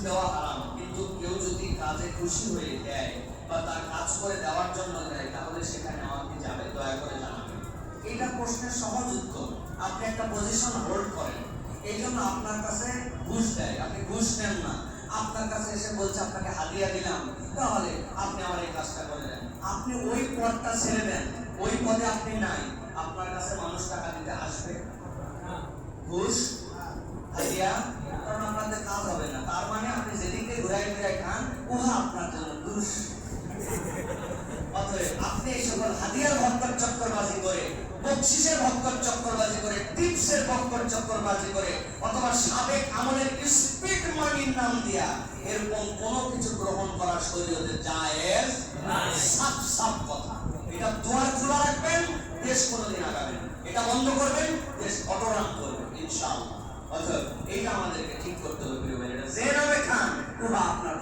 দেওয়া হারাম। কিন্তু কেউ যদি কাজে খুশি হয়ে দেয় বা তার কাজ করে দেওয়ার জন্য দেয় তাহলে সেখানে আমাকে যাবে দয়া করে জানাবেন। এটা প্রশ্নের সহজ উত্তর। আপনি একটা পজিশন হোল্ড করেন। এই জন্য আপনার কাছে ঘুষ দেয়। আপনি ঘুষ নেন না। আপনার কাছে এসে বলছে আপনাকে হাদিয়া দিলাম। তাহলে আপনি আমার এই কাজটা করে দেন। আপনি ওই পদটা ছেড়ে দেন। ওই পদে আপনি নাই। আপনার কাছে মানুষ টাকা দিতে আসবে? ঘুষ হাদিয়া? কারণ আপনাদের কাজ হবে না। উহা আপনার জন্য অতএব আপনি এই সকল চক্করবাজি করে চক্করবাজি করে, টিপসের চক্করবাজি করে, অথবা সাবেক আমলের স্পিড মানির নাম দিয়া এরকম কোনো কিছু গ্রহণ করা শরীয়তে জায়েজ সাফ সাফ কথা। এটা দুয়ার খোলা রাখবেন, দেশ কোনোদিন আগাবে না। এটা বন্ধ করবেন, দেশ অটরাম করবে ইনশাআল্লাহ অতএব এইটা আমাদেরকে ঠিক করতে হবে প্রিয় ভাই এটা যে নামে খান উহা আপনার জন্য